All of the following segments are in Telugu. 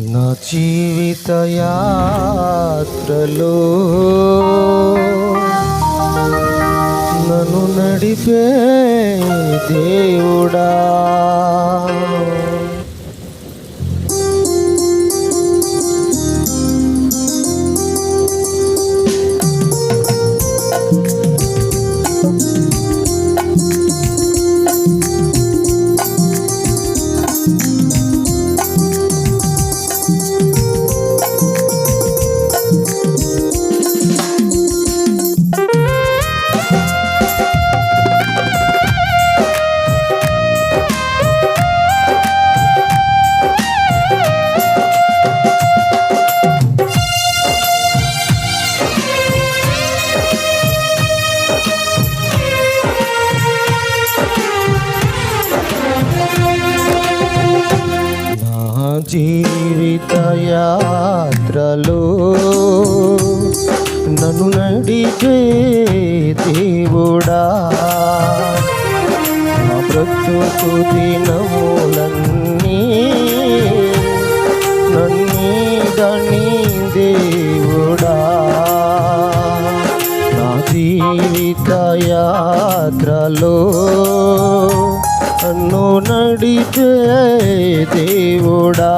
నా జీవిత యాత్రలో నన్ను నడిపే దేవుడా. జీవితయాత్రలో నన్ను నడిపే దేవుడా నా ప్రకృతి దినములన్నీ నన్నీదని దేవుడా నా జీవిత యాత్రలో నన్ను నడిపే దేవుడా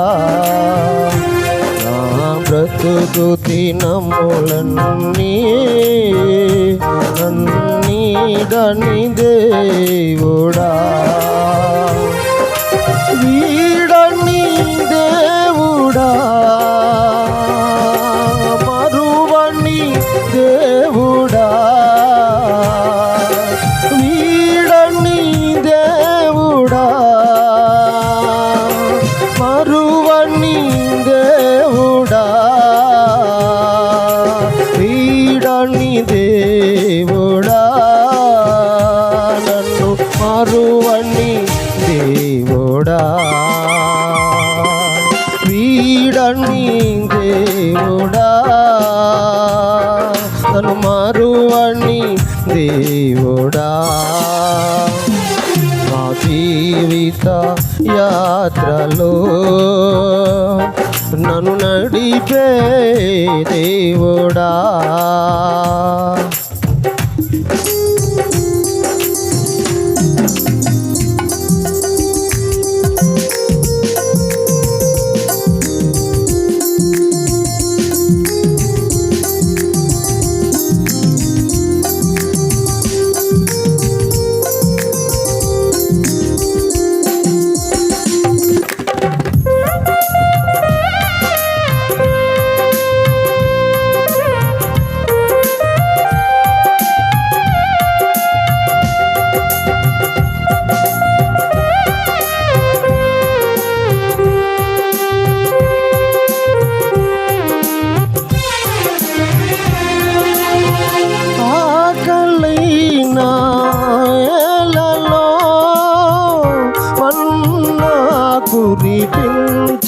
నా బ్రతుకు తినములన్నీ నన్నీడని దేవుడా దేవుడా మా జీవిత యాత్రలో నన్ను నడిపే దేవుడా.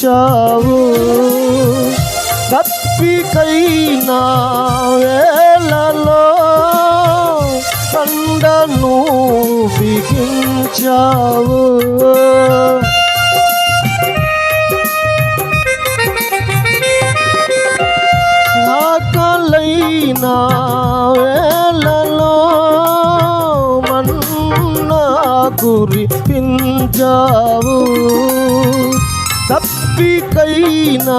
కురిపించావు తప్పికైన వేళలో కండను బిగించావు. ఆకలైన వేళలో మన్నా కురిపించావు. తప్పికైన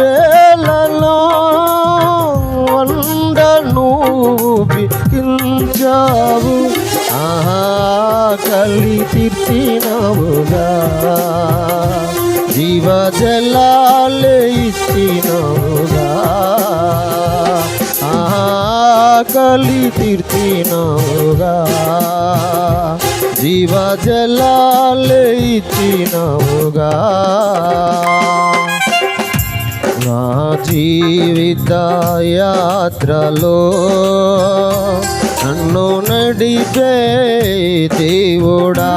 వేళలో వండను బిగించావు. ఆకలి తీర్చినవుగా. జీవజలాలే ఇచ్చినవుగా. ఆకలి తీర్చినవుగా. జీవజలాలే ఇచ్చినవుగా. జీవిత యాత్రలో నన్ను నడిపే దేవుడా.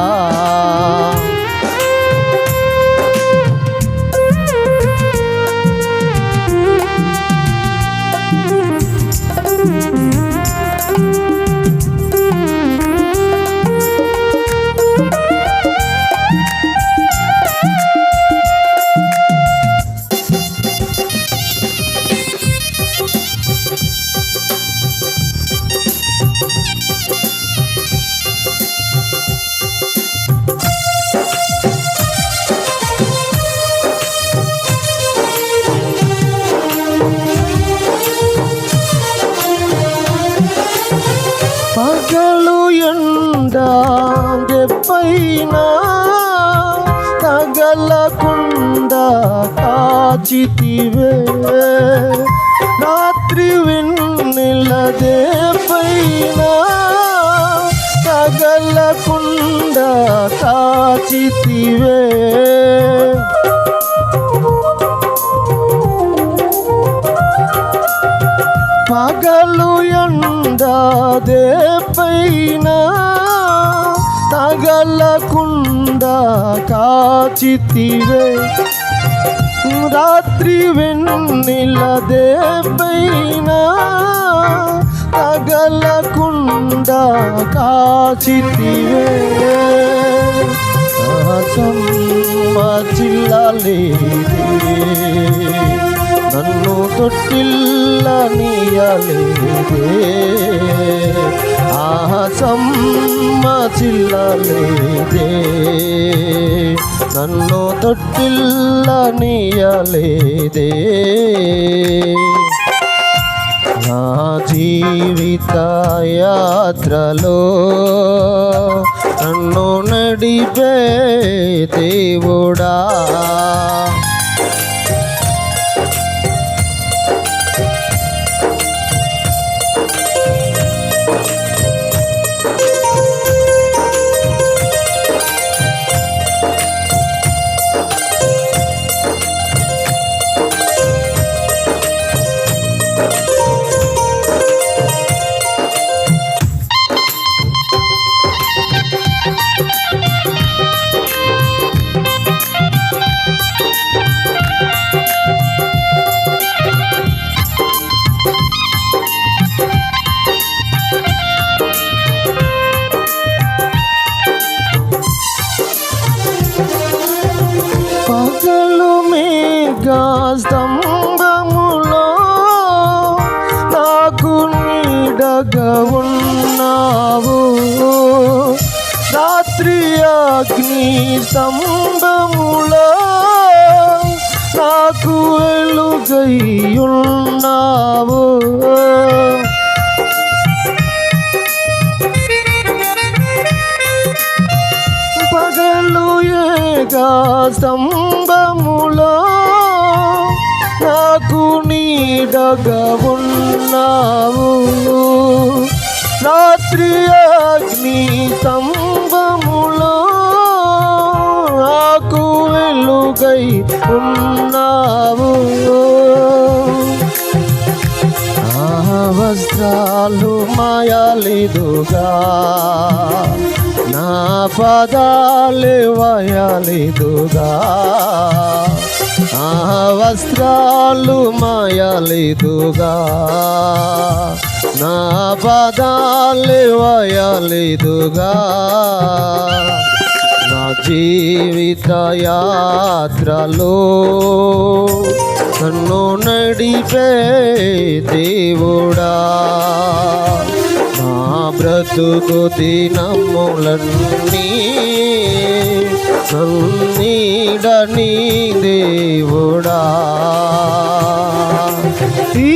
తగలకుండా కాచితివే. రాత్రి వెన్నెలదే పైన తగలకుండా కాచితివే. పగలు ఎండదే పైన తగలకుండా కాచితివే. రాత్రి వెన్నెల పైన తగలకుండా కాచితివే. ఆసమ్మ చిల్లలేదే నన్ను తొట్టిల్ల నీయలేదే. సాహసమ్మ చిల్లలేదే నన్ను తొట్టిల్ల నీయలేదే నా జీవిత యాత్రలో నన్ను నడిపే దేవుడా. అగ్ని నాకు వెలుగై పగలు ఏగా స్తంభములో నాకు నీడగా ఉన్నావు. రాత్రి అగ్ని స్తంభములో నాకు వెలుగై ఉన్నావు. ఆ వస్త్రాలు మాయాలిదుగా నా పదాలు వయాలిదుగా. ఆ వస్త్రాలు మాయాలిదుగా నా పదాలు వయాలిదుగా. నా జీవిత యాత్రలో నన్ను నడిపే దేవుడా నా బ్రతుకు దినములన్నీ నన్నీడని దేవుడా. ఈ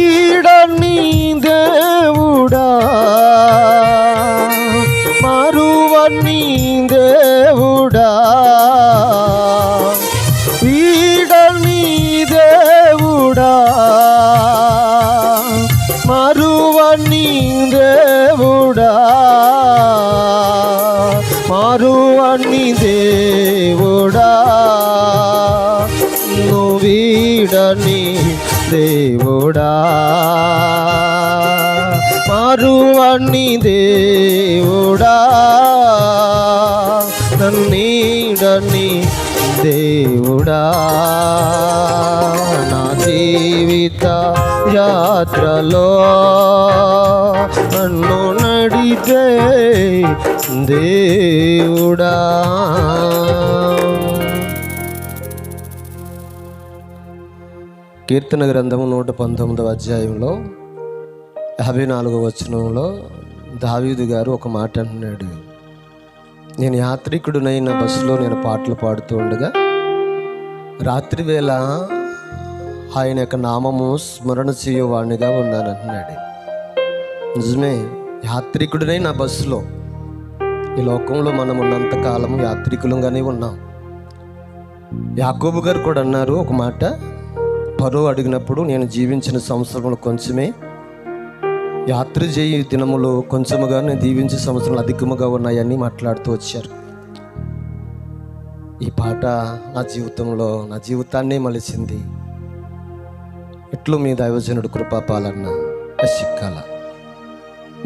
మరువని దేవుడా నన్నీడని దేవుడా. నా జీవిత యాత్రలో నన్ను నడిపే దేవుడా. కీర్తన గ్రంథము నూట పంతొమ్మిదవ అధ్యాయంలో యాభై నాలుగవ వచనంలో దావీదు గారు ఒక మాట అంటున్నాడు. నేను యాత్రికుడునైన బస్సులో నేను పాటలు పాడుతూ ఉండగా రాత్రి వేళ ఆయన యొక్క నామము స్మరణ చేయవాణిగా ఉన్నాను నిజమే యాత్రికుడినై నా బస్సులో ఈ లోకంలో మనం ఉన్నంత కాలం ఉన్నాం. యాకోబు గారు కూడా అన్నారు ఒక మాట. పరువు అడిగినప్పుడు నేను జీవించిన సంవత్సరంలో కొంచెమే యాత్ర చేయి దినములు కొంచెముగానే నేను దీవించే సంవత్సరాలు అధికముగా ఉన్నాయని మాట్లాడుతూ వచ్చారు. ఈ పాట నా జీవితంలో నా జీవితాన్నే మలిచింది. ఎట్లు మీ దైవజనుడు కృపాపాలన్న శిక్కాల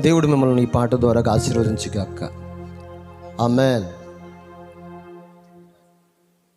దేవుడు మిమ్మల్ని ఈ పాట ద్వారా ఆశీర్వదించుగాక. ఆమెన్.